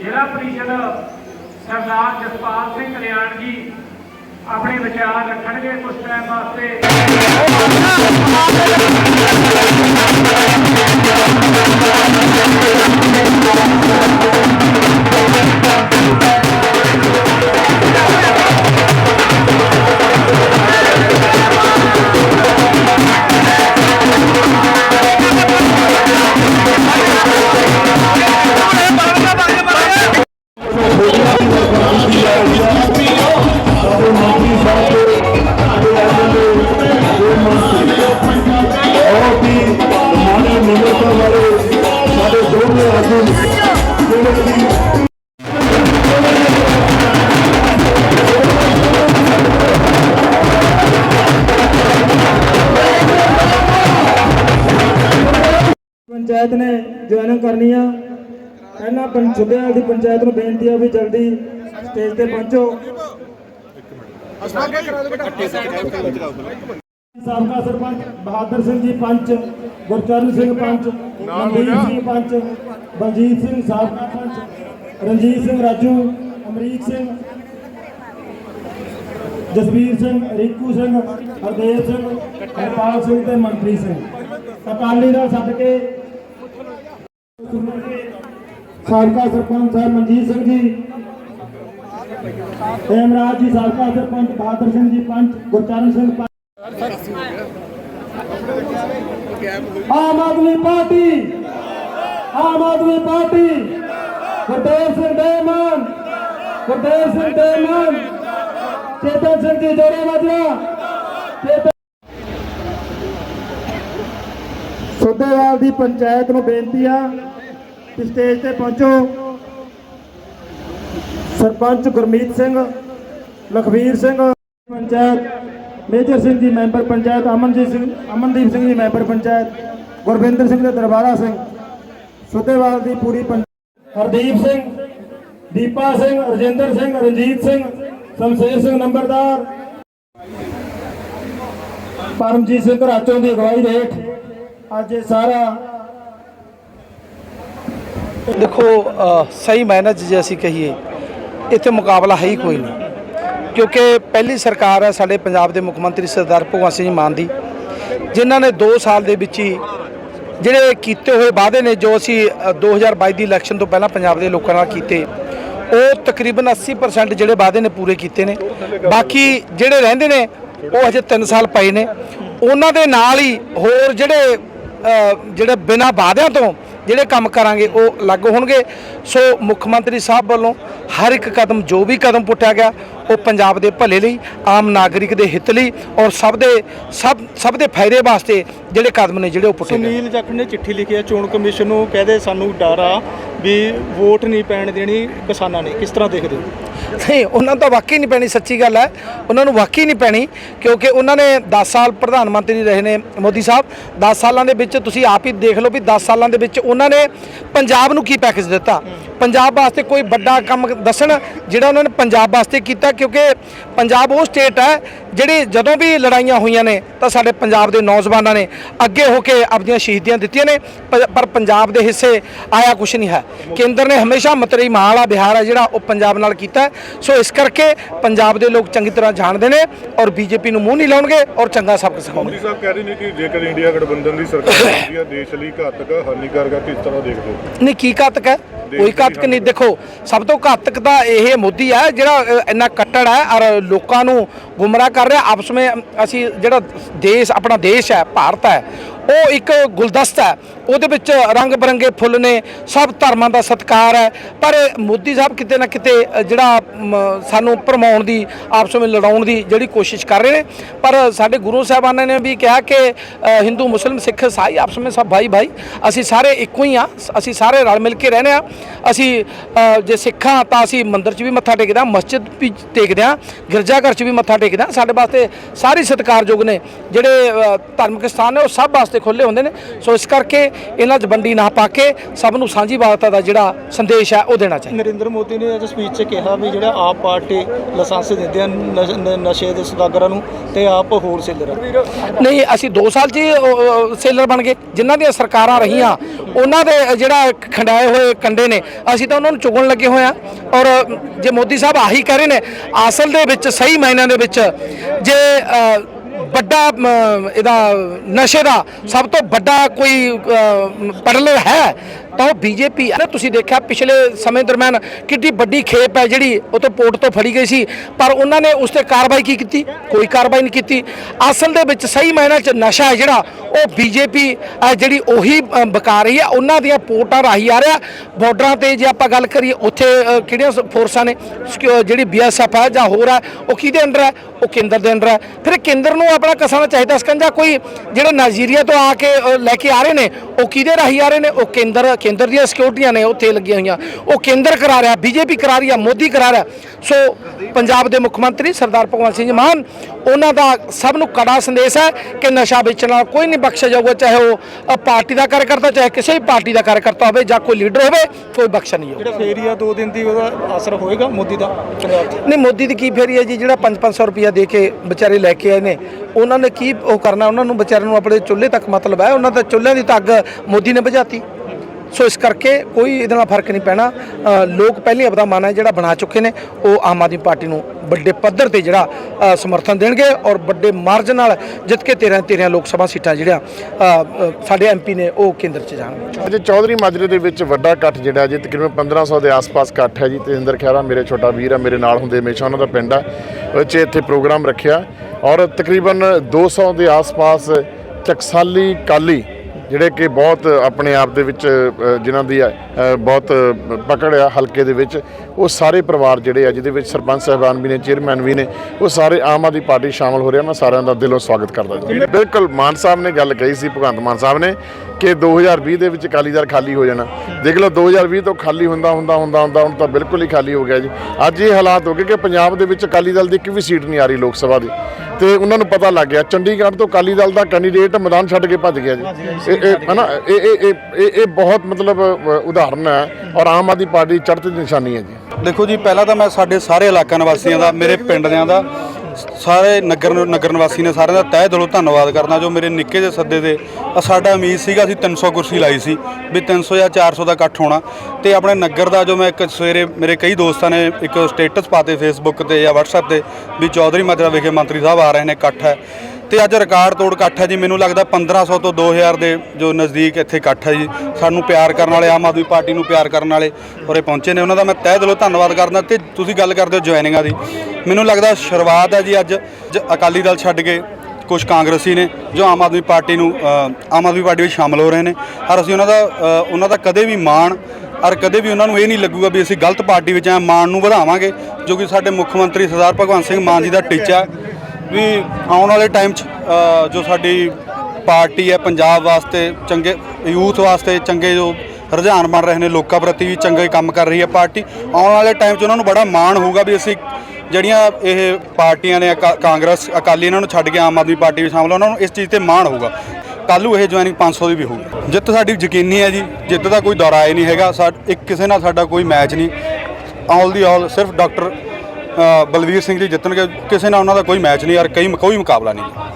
ਜ਼ਿਲ੍ਹਾ ਪ੍ਰੀਸ਼ਦ ਸਰਦਾਰ ਜਸਪਾਲ ਸਿੰਘ ਕਲਿਆਣ ਜੀ ਆਪਣੇ ਵਿਚਾਰ ਰੱਖਣਗੇ ਕੁਝ ਟਾਈਮ ਵਾਸਤੇ। ਬਹੁਤ ਹੀ ਮਾਣੇ ਮਿਲਤਾਂ ਵਾਲੇ ਸਾਡੇ ਦੋਨੇ ਆਗੂ ਜਿਹੜੇ ਕਿ ਪੰਚਾਇਤ ਨੇ ਜੁਆਇਨਿੰਗ ਕਰਨੀ ਆ ਪਹਿਲਾਂ ਪੰਚੁਬਿਆਲ ਦੀ ਪੰਚਾਇਤ ਨੂੰ ਬੇਨਤੀ ਆ ਵੀ ਜਲਦੀ ਸਟੇਜ ਤੇ ਪਹੁੰਚੋ ਸਾਬਕਾ ਸਰਪੰਚ ਬਹਾਦਰ ਸਿੰਘ ਜੀ ਪੰਚ ਗੁਰਚਰਨ ਸਿੰਘ ਪੰਚ ਮਨਦੀਪ ਸਿੰਘ ਪੰਚ ਬਲਜੀਤ ਸਿੰਘ ਸਾਬਕਾ ਪੰਚ ਰਣਜੀਤ ਸਿੰਘ ਰਾਜੂ ਅਮਰੀਕ ਸਿੰਘ ਜਸਵੀਰ ਸਿੰਘ ਰਿੰਕੂ ਸਿੰਘ ਹਰਦੇਵ ਸਿੰਘ ਹਰਪਾਲ ਸਿੰਘ ਤੇ ਮਨਪ੍ਰੀਤ ਸਿੰਘ। ਅਕਾਲੀ ਦਲ ਛੱਡ ਕੇ ਸਾਬਕਾ ਸਰਪੰਚ ਸਾਹਿਬ ਮਨਜੀਤ ਸਿੰਘ ਜੀ ਹੈਮਰਾਜ ਜੀ, ਸਾਬਕਾ ਸਰਪੰਚ ਬਹਾਦਰ ਸਿੰਘ ਜੀ, ਪੰਚ ਗੁਰਚਰਨ ਸਿੰਘ ਆਮ ਆਦਮੀ ਪਾਰਟੀ, ਆਮ ਆਦਮੀ ਪਾਰਟੀ, ਗੁਰਦੇਵ ਸਿੰਘ ਦੇਮਾਨ ਗੁਰਦੇਵ ਸਿੰਘ ਦੇਮਾਨ ਚੇਤਨ ਸਿੰਘ ਜੀ ਜੋੜੇ ਮਾਜਰਾ ਚੇਤਨ ਸੋਧੇਵਾਲ ਦੀ ਪੰਚਾਇਤ ਨੂੰ ਬੇਨਤੀ ਆ ਸਟੇਜ ਤੇ ਪਹੁੰਚੋ। ਸਰਪੰਚ ਗੁਰਮੀਤ ਸਿੰਘ, ਲਖਵੀਰ ਸਿੰਘ, ਪੰਚਾਇਤ, ਮੇਜਰ ਸਿੰਘ ਦੀ ਮੈਂਬਰ ਪੰਚਾਇਤ, ਅਮਨਜੀਤ ਸਿੰਘ, ਅਮਨਦੀਪ ਸਿੰਘ ਦੀ ਮੈਂਬਰ ਪੰਚਾਇਤ, ਗੁਰਵਿੰਦਰ ਸਿੰਘ ਦੇ ਦਰਬਾਰਾ ਸਿੰਘ। ਸੋਧੇਵਾਲ ਦੀ ਪੂਰੀ ਪੰਚਾਇਤ ਹਰਦੀਪ ਸਿੰਘ, ਦੀਪਾ ਸਿੰਘ, ਰਜਿੰਦਰ ਸਿੰਘ, ਰਣਜੀਤ ਸਿੰਘ, ਸ਼ਮਸ਼ੇਰ ਸਿੰਘ ਨੰਬਰਦਾਰ, ਪਰਮਜੀਤ ਸਿੰਘ ਰਾਚੋਂ ਦੀ ਅਗਵਾਈ ਹੇਠ ਅੱਜ ਇਹ ਸਾਰਾ ਦੇਖੋ ਸਹੀ ਮਾਇਨੇ 'ਚ ਜੇ ਅਸੀਂ ਕਹੀਏ ਇੱਥੇ ਮੁਕਾਬਲਾ ਹੈ ਹੀ ਕੋਈ ਨਹੀਂ। ਕਿਉਂਕਿ ਪਹਿਲੀ ਸਰਕਾਰ ਹੈ ਸਾਡੇ ਪੰਜਾਬ ਦੇ ਮੁੱਖ ਮੰਤਰੀ ਸਰਦਾਰ ਭਗਵੰਤ ਸਿੰਘ ਮਾਨ ਦੀ ਜਿਨ੍ਹਾਂ ਨੇ 2 ਸਾਲ ਦੇ ਵਿੱਚ ਹੀ ਜਿਹੜੇ ਕੀਤੇ ਹੋਏ ਵਾਅਦੇ ਨੇ ਜੋ ਅਸੀਂ ਅ, 2022 ਦੀ ਇਲੈਕਸ਼ਨ ਤੋਂ ਪਹਿਲਾਂ ਪੰਜਾਬ ਦੇ ਲੋਕਾਂ ਨਾਲ ਕੀਤੇ ਉਹ ਤਕਰੀਬਨ 80% ਜਿਹੜੇ ਵਾਅਦੇ ਨੇ ਪੂਰੇ ਕੀਤੇ ਨੇ। ਬਾਕੀ ਜਿਹੜੇ ਰਹਿੰਦੇ ਨੇ ਉਹ ਅਜੇ 3 ਸਾਲ ਪਏ ਨੇ। ਉਹਨਾਂ ਦੇ ਨਾਲ ਹੀ ਹੋਰ ਜਿਹੜੇ ਜਿਹੜੇ ਬਿਨਾਂ ਵਾਅਦਿਆਂ ਤੋਂ ਜਿਹੜੇ ਕੰਮ ਕਰਾਂਗੇ ਉਹ ਅਲੱਗ ਹੋਣਗੇ। ਸੋ ਮੁੱਖ ਮੰਤਰੀ ਸਾਹਿਬ ਵੱਲੋਂ ਹਰ ਇੱਕ ਕਦਮ, ਜੋ ਵੀ ਕਦਮ ਪੁੱਟਿਆ ਗਿਆ, ਉਹ ਪੰਜਾਬ ਦੇ ਭਲੇ ਲਈ, ਆਮ ਨਾਗਰਿਕ ਦੇ ਹਿੱਤ ਲਈ ਔਰ ਸਭ ਦੇ, ਸਭ ਸਭ ਦੇ ਫਾਇਦੇ ਵਾਸਤੇ ਜਿਹੜੇ ਕਦਮ ਨੇ ਜਿਹੜੇ ਉਹ ਪੁੱਟੇ ਗਏ। ਸੁਨੀਲ ਜੱਟ ਨੇ ਚਿੱਠੀ ਲਿਖੀ ਹੈ, ਚੋਣ ਕਮਿਸ਼ਨ ਨੂੰ ਕਹਦੇ ਸਾਨੂੰ ਡਰ ਆ ਵੀ ਵੋਟ ਨਹੀਂ ਪੈਣ ਦੇਣੀ, ਕਿਸਾਨਾਂ ਨੇ ਕਿਸ ਤਰ੍ਹਾਂ ਦੇਖਦੇ ਹੋ? ਨਹੀਂ, ਉਹਨਾਂ ਨੂੰ ਤਾਂ ਵਾਕਈ ਨਹੀਂ ਪੈਣੀ, ਸੱਚੀ ਗੱਲ ਹੈ। ਉਹਨਾਂ ਨੂੰ ਵਾਕਈ ਨਹੀਂ ਪੈਣੀ, ਕਿਉਂਕਿ ਉਹਨਾਂ ਨੇ 10 ਸਾਲ ਪ੍ਰਧਾਨ ਮੰਤਰੀ ਰਹੇ ਨੇ ਮੋਦੀ ਸਾਹਿਬ। 10 ਸਾਲਾਂ ਦੇ ਵਿੱਚ ਤੁਸੀਂ ਆਪ ਹੀ ਦੇਖ ਲਓ ਵੀ 10 ਸਾਲਾਂ ਦੇ ਵਿੱਚ ਉਹਨਾਂ ਨੇ ਪੰਜਾਬ ਨੂੰ ਕੀ ਪੈਕੇਜ ਦਿੱਤਾ। ਪੰਜਾਬ ਵਾਸਤੇ ਕੋਈ ਵੱਡਾ ਕੰਮ ਦੱਸਣ, ਜਿਹੜਾ ਉਹਨਾਂ ਨੇ ਪੰਜਾਬ ਵਾਸਤੇ ਕੀਤਾ, ਕਿਉਂਕਿ ਪੰਜਾਬ ਉਹ ਸਟੇਟ ਹੈ ਜਿਹੜੀ ਜਦੋਂ ਵੀ ਲੜਾਈਆਂ ਹੋਈਆਂ ਨੇ ਤਾਂ ਸਾਡੇ ਪੰਜਾਬ ਦੇ ਨੌਜਵਾਨਾਂ ਨੇ ਅੱਗੇ ਹੋ ਕੇ ਆਪਣੀਆਂ ਸ਼ਹੀਦੀਆਂ ਦਿੱਤੀਆਂ ਨੇ ਪਰ ਪੰਜਾਬ ਦੇ ਹਿੱਸੇ ਆਇਆ ਕੁਝ ਨਹੀਂ ਹੈ। ਕੇਂਦਰ ਨੇ ਹਮੇਸ਼ਾ ਮਤਰੀ ਵਾਲਾ ਬਿਹਾਰ ਹੈ ਜਿਹੜਾ ਉਹ ਪੰਜਾਬ ਨਾਲ ਕੀਤਾ। ਸੋ ਇਸ ਕਰਕੇ ਪੰਜਾਬ ਦੇ ਲੋਕ ਚੰਗੀ ਤਰ੍ਹਾਂ ਜਾਣਦੇ ਨੇ ਔਰ ਬੀਜੇਪੀ ਨੂੰ ਮੂੰਹ ਨਹੀਂ ਲਾਉਣਗੇ ਔਰ ਚੰਗਾ ਸਬਕ ਸਿਖਾਉਣਗੇ। ਮੋਦੀ ਸਾਹਿਬ ਕਹਿ ਰਹੇ ਨੇ ਕਿ ਜੇਕਰ ਇੰਡੀਆ ਗਠਬੰਧਨ ਦੀ ਸਰਕਾਰ ਹੁੰਦੀ ਹੈ ਦੇਸ਼ ਲਈ ਘਾਤਕ ਹਾਨੀਕਾਰਕ ਹੈ ਕਿਸ ਤਰ੍ਹਾਂ ਦੇਖਦੇ ਹੋ? ਨਹੀਂ ਕੀ ਘਾਤਕ ਹੈ? ਕੋਈ ਘਾਤਕ ਨਹੀਂ ਦੇਖੋ ਸਭ ਤੋਂ ਘਾਤਕ ਤਾਂ ਇਹ ਮੋਦੀ ਹੈ ਜਿਹੜਾ ਇੰਨਾ ਕੱਟੜ ਹੈ ਔਰ ਲੋਕਾਂ ਨੂੰ ਗੁੰਮਰਾਹ ਕਰ ਰਿਹਾ। ਆਪਸ ਵਿੱਚ ਅਸੀਂ ਜਿਹੜਾ ਦੇਸ਼ ਆਪਣਾ ਦੇਸ਼ ਹੈ ਭਾਰਤ ਹੈ ਉਹ ਇੱਕ ਗੁਲਦਸਤਾ ਹੈ। ਉਹਦੇ ਵਿੱਚ ਰੰਗ ਬਰੰਗੇ ਫੁੱਲ ਨੇ ਸਭ ਧਰਮਾਂ ਦਾ ਸਤਿਕਾਰ ਹੈ। ਪਰ ਮੋਦੀ ਸਾਹਿਬ ਕਿਤੇ ਨਾ ਕਿਤੇ ਜਿਹੜਾ ਸਾਨੂੰ ਭਰਮਾਉਣ ਦੀ ਆਪਸ ਵਿੱਚ ਲੜਾਉਣ ਦੀ ਜਿਹੜੀ ਕੋਸ਼ਿਸ਼ ਕਰ ਰਹੇ ਨੇ। ਪਰ ਸਾਡੇ ਗੁਰੂ ਸਾਹਿਬਾਨਾਂ ਨੇ ਵੀ ਕਿਹਾ ਕਿ ਹਿੰਦੂ ਮੁਸਲਿਮ ਸਿੱਖ ਈਸਾਈ ਆਪਸ ਵਿੱਚ ਸਭ ਭਾਈ ਭਾਈ। ਅਸੀਂ ਸਾਰੇ ਇੱਕੋ ਹੀ ਆ ਅਸੀਂ ਸਾਰੇ ਰਲ ਮਿਲ ਕੇ ਰਹਿੰਦੇ ਆ ਅਸੀਂ ਅ, ਜੇ ਸਿੱਖਾਂ ਤਾਂ ਅਸੀਂ ਮੰਦਿਰ 'ਚ ਵੀ ਮੱਥਾ ਟੇਕਦੇ ਆ ਮਸਜਿਦ ਵੀ ਟੇਕਦੇ ਆ ਗਿਰਜਾ ਘਰ 'ਚ ਵੀ ਮੱਥਾ ਟੇਕਦੇ ਆ ਸਾਡੇ ਵਾਸਤੇ ਸਾਰੇ ਸਤਿਕਾਰਯੋਗ ਨੇ। ਜਿਹੜੇ ਧਾਰਮਿਕ ਸਥਾਨ ਨੇ ਉਹ ਸਭ ਵਾਸਤੇ ਵਾਸਤੇ ਖੁੱਲੇ ਹੁੰਦੇ ਨੇ। ਸੋ ਇਸ ਕਰਕੇ ਇਹਨਾਂ 'ਚ ਵੰਡੀ ਨਾ ਪਾ ਕੇ ਸਭ ਨੂੰ ਸਾਂਝੀਵਾਲਤਾ ਦਾ ਜਿਹੜਾ ਸੰਦੇਸ਼ ਹੈ ਉਹ ਦੇਣਾ ਚਾਹੀਦਾ। ਨਰਿੰਦਰ ਮੋਦੀ ਨੇ ਅੱਜ ਸਪੀਚ 'ਚ ਕਿਹਾ ਵੀ ਜਿਹੜਾ ਆਪ ਪਾਰਟੀ ਲਾਇਸੈਂਸ ਦਿੰਦੇ ਆ ਨਸ਼- ਦੇ ਸੌਦਾਗਰਾਂ ਨੂੰ ਤੇ ਆਪ ਹੋਲਸੇਲਰ ਨਹੀਂ ਅਸੀਂ 2 ਸਾਲ 'ਚ ਸੇਲਰ ਬਣ ਗਏ। ਜਿਨ੍ਹਾਂ ਦੀਆਂ ਸਰਕਾਰਾਂ ਰਹੀਆਂ ਉਹਨਾਂ ਦੇ ਜਿਹੜਾ ਖੰਡਾਏ ਹੋਏ ਕੰਡੇ ਨੇ ਅਸੀਂ ਤਾਂ ਉਹਨਾਂ ਨੂੰ ਚੁਗਣ ਲੱਗੇ ਹੋਏ ਆ। ਔਰ ਜੇ ਮੋਦੀ ਸਾਹਿਬ ਆਹੀ ਕਹਿ ਰਹੇ ਨੇ ਅਸਲ ਦੇ ਵਿੱਚ ਸਹੀ ਮਾਇਨਿਆਂ ਦੇ ਵਿੱਚ ਜੇ ਵੱਡਾ ਇਹਦਾ ਨਸ਼ੇ ਦਾ ਸਭ ਤੋਂ ਵੱਡਾ ਕੋਈ ਪੜਲਰ ਹੈ। ਤਾਂ ਉਹ ਬੀਜੇਪੀ ਹੈ ਤੁਸੀਂ ਦੇਖਿਆ ਪਿਛਲੇ ਸਮੇਂ ਦਰਮਿਆਨ ਕਿੱਡੀ ਵੱਡੀ ਖੇਪ ਹੈ ਜਿਹੜੀ ਉਹ ਤੋਂ ਪੋਰਟ ਤੋਂ ਫੜੀ ਗਈ ਸੀ। ਪਰ ਉਹਨਾਂ ਨੇ ਉਸ ਤੇ ਕਾਰਵਾਈ ਕੀ ਕੀਤੀ? ਕੋਈ ਕਾਰਵਾਈ ਨਹੀਂ ਕੀਤੀ। ਅਸਲ ਦੇ ਵਿੱਚ ਸਹੀ ਮਾਇਨਾ ਚ ਨਸ਼ਾ ਹੈ ਜਿਹੜਾ, ਉਹ ਬੀਜੇਪੀ ਜਿਹੜੀ ਉਹੀ ਬਕਾ ਰਹੀ ਹੈ, ਉਹਨਾਂ ਦੀਆਂ ਪੋਰਟਾਂ ਰਾਹੀਂ ਆ ਰਿਹਾ। ਬਾਰਡਰਾਂ ਤੇ ਜੇ ਆਪਾਂ ਗੱਲ ਕਰੀਏ, ਉੱਥੇ ਕਿਹੜੀਆਂ ਫੋਰਸਾਂ ਨੇ, ਸਿਕਿਉ- ਜਿਹੜੀ ਬੀਐਸਐਫ ਹੈ ਜਾਂ ਹੋਰ ਹੈ, ਉਹ ਕਿਹਦੇ ਅੰਡਰ ਹੈ? ਉਹ ਕੇਂਦਰ ਦੇ ਅੰਡਰ ਹੈ। ਫਿਰ ਕੇਂਦਰ ਨੂੰ ਆਪਣਾ ਕਸਾਣਾ ਚਾਹੀਦਾ ਸਕੰਜਾ ਕੋਈ, ਜਿਹੜੇ ਨਾਈਜੀਰੀਆ ਤੋਂ ਆ ਕੇ ਲੈ ਕੇ ਆ ਰਹੇ ਨੇ ਉਹ ਕਿਹਦੇ ਰਾਹੀਂ ਆ ਰਹੇ ਨੇ? ਉਹ ਕੇਂਦਰ ਕੇਂਦਰ ਦੀਆਂ ਸਿਕਿਉਰਟੀਆਂ ਨੇ ਉੱਥੇ ਲੱਗੀਆਂ ਹੋਈਆਂ। ਉਹ ਕੇਂਦਰ ਕਰਾ ਰਿਹਾ, ਬੀਜੇਪੀ ਕਰਾ ਰਹੀ ਹੈ ਮੋਦੀ ਕਰਾ ਰਿਹਾ। ਸੋ ਪੰਜਾਬ ਦੇ ਮੁੱਖ ਮੰਤਰੀ ਸਰਦਾਰ ਭਗਵੰਤ ਸਿੰਘ ਮਾਨ ਉਹਨਾਂ ਦਾ ਸਭ ਨੂੰ ਕੜਾ ਸੰਦੇਸ਼ ਹੈ ਕਿ ਨਸ਼ਾ ਵੇਚਣ ਵਾਲਾ ਕੋਈ ਨਹੀਂ ਬਖਸ਼ਿਆ ਜਾਊਗਾ ਚਾਹੇ ਉਹ ਪਾਰਟੀ ਦਾ ਕਾਰਜਕਰਤਾ ਚਾਹੇ ਕਿਸੇ ਵੀ ਪਾਰਟੀ ਦਾ ਕਾਰਜਕਰਤਾ ਹੋਵੇ ਜਾਂ ਕੋਈ ਲੀਡਰ ਹੋਵੇ ਕੋਈ ਬਖਸ਼ਾ ਨਹੀਂ ਹੋਊਗਾ ਜਿਹੜਾ ਫੇਰੀਆ ਦੋ ਦਿਨ ਦੀ ਉਹਦਾ ਅਸਰ ਹੋਏਗਾ ਮੋਦੀ ਦਾ ਪੰਜਾਬ 'ਚ? ਨਹੀਂ ਮੋਦੀ ਦੀ ਕੀ ਫੇਰੀ ਹੈ ਜੀ ਜਿਹੜਾ 5-500 ਰੁਪਇਆ ਦੇ ਕੇ ਵਿਚਾਰੇ ਲੈ ਕੇ ਆਏ ਨੇ ਉਹਨਾਂ ਨੇ ਕੀ ਉਹ ਕਰਨਾ ਉਹਨਾਂ ਨੂੰ ਵਿਚਾਰਿਆਂ ਨੂੰ ਆਪਣੇ ਚੁੱਲ੍ਹੇ ਤੱਕ ਮਤਲਬ ਹੈ ਉਹਨਾਂ ਦਾ ਚੁੱਲ੍ਹਿਆਂ ਦੀ ਅੱਗ ਮੋਦੀ ਨੇ ਬੁਝਾਤੀ। ਸੋ ਇਸ ਕਰਕੇ ਕੋਈ ਇਹਦੇ ਨਾਲ ਫ਼ਰਕ ਨਹੀਂ ਪੈਣਾ। ਲੋਕ ਪਹਿਲੇ ਆਪਦਾ ਮਨ ਹੈ ਜਿਹੜਾ ਬਣਾ ਚੁੱਕੇ ਨੇ ਉਹ ਆਮ ਆਦਮੀ ਪਾਰਟੀ ਨੂੰ ਵੱਡੇ ਪੱਧਰ ਤੇ ਜਿਹੜਾ ਸਮਰਥਨ ਦੇਣਗੇ ਔਰ ਵੱਡੇ ਮਾਰਜਨ ਨਾਲ ਜਿੱਤ ਕੇ 13 13 ਲੋਕ ਸਭਾ ਸੀਟਾਂ ਜਿਹੜੀਆਂ ਅ, ਅ, ਸਾਡੇ ਐਮਪੀ ਨੇ ਉਹ ਕੇਂਦਰ 'ਚ ਜਾਣਗੇ। ਅੱਜ ਚੌਧਰੀ ਮਾਜਰੇ ਦੇ ਵਿੱਚ ਵੱਡਾ ਇਕੱਠ ਜਿਹੜਾ ਜੀ ਤਕਰੀਬਨ 1500 ਦੇ ਆਸ-ਪਾਸ ਇਕੱਠ ਹੈ ਜੀ। ਤੇਜਿੰਦਰ ਖਹਿਰਾ ਮੇਰੇ ਛੋਟਾ ਵੀਰ ਆ ਮੇਰੇ ਨਾਲ ਹੁੰਦੇ ਹਮੇਸ਼ਾ ਉਹਨਾਂ ਦਾ ਪਿੰਡ ਆ ਉਹ 'ਚ ਇੱਥੇ ਪ੍ਰੋਗਰਾਮ ਰੱਖਿਆ ਔਰ ਤਕਰੀਬਨ 200 ਦੇ ਆਸ-ਪਾਸ ਟਕਸਾਲੀ ਕਾਲੀ ਜਿਹੜੇ ਕਿ ਬਹੁਤ ਆਪਣੇ ਆਪ ਦੇ ਵਿੱਚ ਜਿਨ੍ਹਾਂ ਦੀ ਅ, ਬਹੁਤ ਪਕੜ ਆ ਹਲਕੇ ਦੇ ਵਿੱਚ ਉਹ ਸਾਰੇ ਪਰਿਵਾਰ ਜਿਹੜੇ ਆ ਜਿਹਦੇ ਵਿੱਚ ਸਰਪੰਚ ਸਾਹਿਬਾਨ ਵੀ ਨੇ ਚੇਅਰਮੈਨ ਵੀ ਨੇ ਉਹ ਸਾਰੇ ਆਮ ਆਦਮੀ ਪਾਰਟੀ ਸ਼ਾਮਲ ਹੋ ਰਿਹਾ ਮੈਂ ਸਾਰਿਆਂ ਦਾ ਦਿਲੋਂ ਸਵਾਗਤ ਕਰਦਾ ਜੀ। ਬਿਲਕੁਲ ਮਾਨ ਸਾਹਿਬ ਨੇ ਗੱਲ ਕਹੀ ਸੀ ਭਗਵੰਤ ਮਾਨ ਸਾਹਿਬ ਨੇ ਕਿ 2020 ਦੇ ਵਿੱਚ ਅਕਾਲੀ ਦਲ ਖਾਲੀ ਹੋ ਜਾਣਾ। ਦੇਖ ਲਓ 2020 ਤੋਂ ਖਾਲੀ ਹੁੰਦਾ ਹੁੰਦਾ ਹੁੰਦਾ ਹੁੰਦਾ ਹੁਣ ਤਾਂ ਬਿਲਕੁਲ ਹੀ ਖਾਲੀ ਹੋ ਗਿਆ ਜੀ। ਅੱਜ ਇਹ ਹਾਲਾਤ ਹੋ ਗਏ ਕਿ ਪੰਜਾਬ ਦੇ ਵਿੱਚ ਅਕਾਲੀ ਦਲ ਦੀ ਇੱਕ ਵੀ ਸੀਟ ਨਹੀਂ ਆ ਰਹੀ ਲੋਕ ਸਭਾ ਦੀ। ਤੇ ਉਹਨਾਂ ਨੂੰ ਪਤਾ ਲੱਗ ਗਿਆ। ਚੰਡੀਗੜ੍ਹ ਤੋਂ ਅਕਾਲੀ ਦਲ ਦਾ ਕੈਂਡੀਡੇਟ ਮੈਦਾਨ ਛੱਡ ਕੇ ਭੱਜ ਗਿਆ ਜੀ। ਇਹ ਹਨਾ ਇਹ ਇਹ ਇਹ- ਇਹ ਬਹੁਤ ਮਤਲਬ ਉਦਾਹਰਨ ਹੈ ਔਰ ਆਮ ਆਦਮੀ ਪਾਰਟੀ ਚੜ੍ਹਤੀ ਦੀ ਨਿਸ਼ਾਨੀ ਹੈ ਜੀ। ਦੇਖੋ ਜੀ ਪਹਿਲਾਂ ਤਾਂ ਮੈਂ ਸਾਡੇ ਸਾਰੇ ਇਲਾਕਾ ਨਿਵਾਸੀਆਂ ਦਾ ਮੇਰੇ ਪਿੰਡ ਦਿਆਂ ਦਾ ਸਾਰੇ ਨਗਰ ਨਗਰ ਨਿਵਾਸੀ ਨੇ ਸਾਰਿਆਂ ਦਾ ਤਹਿ ਦਿਲੋਂ ਧੰਨਵਾਦ ਕਰਨਾ, ਜੋ ਮੇਰੇ ਨਿੱਕੇ ਜਿਹੇ ਸੱਦੇ ਦੇ ਆ ਸਾਡਾ ਉਮੀਦ ਸੀਗਾ ਅਸੀਂ 300 ਕੁਰਸੀ ਲਾਈ ਸੀ, ਵੀ 300 ਜਾਂ 400 ਦਾ ਇਕੱਠ ਹੋਣਾ। ਤੇ ਆਪਣੇ ਨਗਰ ਦਾ ਜੋ ਮੈਂ ਇੱਕ ਸਵੇਰੇ ਮੇਰੇ ਕਈ ਦੋਸਤਾਂ ਨੇ ਇੱਕ ਸਟੇਟਸ ਪਾਤੇ ਫੇਸਬੁੱਕ ਤੇ ਜਾਂ WhatsApp ਤੇ, ਵੀ ਚੌਧਰੀ ਮਾਜਰਾ ਵਿਖੇ ਮੰਤਰੀ ਸਾਹਿਬ ਆ ਰਹੇ ਨੇ ਇਕੱਠ ਹੈ। ਤੇ ਅੱਜ ਰਿਕਾਰਡ ਤੋੜ ਇਕੱਠ ਹੈ ਜੀ। ਮੈਨੂੰ ਲੱਗਦਾ 1500 ਤੋਂ 2000 ਦੇ ਜੋ ਨਜ਼ਦੀਕ ਇੱਥੇ ਇਕੱਠ ਹੈ ਜੀ। ਸਾਨੂੰ ਪਿਆਰ ਕਰਨ ਵਾਲੇ, ਆਮ ਆਦਮੀ ਪਾਰਟੀ ਨੂੰ ਪਿਆਰ ਕਰਨ ਵਾਲੇ ਉਰੇ ਪਹੁੰਚੇ ਨੇ। ਉਹਨਾਂ ਦਾ ਮੈਂ ਤਹਿ ਦਿਲੋਂ ਧੰਨਵਾਦ ਕਰਦਾ ਤੇ ਤੁਸੀਂ ਗੱਲ ਕਰਦੇ ਹੋ ਜੁਆਇਨਿੰਗਾਂ ਦੀ। ਮੈਨੂੰ ਲੱਗਦਾ ਸ਼ੁਰੂਆਤ ਹੈ ਜੀ ਅੱਜ। ਜ- ਅਕਾਲੀ ਦਲ ਛੱਡ ਕੇ ਕੁਝ ਕਾਂਗਰਸੀ ਨੇ ਜੋ ਆਮ ਆਦਮੀ ਪਾਰਟੀ ਨੂੰ ਆਮ ਆਦਮੀ ਪਾਰਟੀ ਵਿੱਚ ਸ਼ਾਮਲ ਹੋ ਰਹੇ ਨੇ। ਔਰ ਅਸੀਂ ਉਹਨਾਂ ਦਾ ਉਹਨਾਂ ਦਾ ਕਦੇ ਵੀ ਮਾਣ ਔਰ ਕਦੇ ਵੀ ਉਹਨਾਂ ਨੂੰ ਇਹ ਨਹੀਂ ਲੱਗੂਗਾ ਵੀ ਅਸੀਂ ਗਲਤ ਪਾਰਟੀ ਵਿੱਚ ਆ ਮਾਣ ਨੂੰ ਵਧਾਵਾਂਗੇ, ਜੋ ਕਿ ਸਾਡੇ ਮੁੱਖ ਮੰਤਰੀ ਸਰਦਾਰ ਭਗਵੰਤ ਸਿੰਘ ਮਾਨ ਜੀ ਦਾ ਟੀਚਾ ਵੀ ਆਉਣ ਵਾਲੇ ਟਾਈਮ 'ਚ ਜੋ ਸਾਡੀ ਪਾਰਟੀ ਹੈ ਪੰਜਾਬ ਵਾਸਤੇ ਚੰਗੇ ਯੂਥ ਵਾਸਤੇ ਚੰਗੇ ਜੋ ਰੁਝਾਨ ਬਣ ਰਹੇ ਨੇ, ਲੋਕਾਂ ਪ੍ਰਤੀ ਵੀ ਚੰਗੇ ਕੰਮ ਕਰ ਰਹੀ ਹੈ ਪਾਰਟੀ, ਆਉਣ ਵਾਲੇ ਟਾਈਮ 'ਚ ਉਹਨਾਂ ਨੂੰ ਬੜਾ ਮਾਣ ਹੋਊਗਾ ਵੀ ਅਸੀਂ ਜਿਹੜੀਆਂ ਇਹ ਪਾਰਟੀਆਂ ਨੇ ਅਕਾ- ਕਾਂਗਰਸ, ਅਕਾਲੀ ਇਹਨਾਂ ਨੂੰ ਛੱਡ ਕੇ ਆਮ ਆਦਮੀ ਪਾਰਟੀ ਵੀ ਸ਼ਾਮਲ ਉਹਨਾਂ ਨੂੰ ਇਸ ਚੀਜ਼ ਤੇ ਮਾਣ ਹੋਊਗਾ। ਕੱਲ੍ਹ ਨੂੰ ਇਹ ਜੁਆਇਨਿੰਗ 500 ਦੀ ਵੀ ਹੋਊਗੀ। ਜਿੱਤ ਸਾਡੀ ਯਕੀਨੀ ਹੈ ਜੀ, ਜਿੱਤ ਦਾ ਕੋਈ ਦੌਰਾ ਹੀ ਨਹੀਂ ਹੈਗਾ, ਸਾ, ਇੱਕ ਕਿਸੇ ਨਾਲ ਸਾਡਾ ਕੋਈ ਮੈਚ ਨਹੀਂ। ਆਲ ਦੀ ਆਲ ਸਿਰਫ ਡਾਕਟਰ ਬਲਵੀਰ ਸਿੰਘ ਜੀ ਜਿੱਤਣਗੇ, ਕਿਸੇ ਨਾਲ ਉਹਨਾਂ ਦਾ ਕੋਈ ਮੈਚ ਨਹੀਂ, ਯਾਰ, ਕਈ ਕੋਈ ਮੁਕਾਬਲਾ ਨਹੀਂ।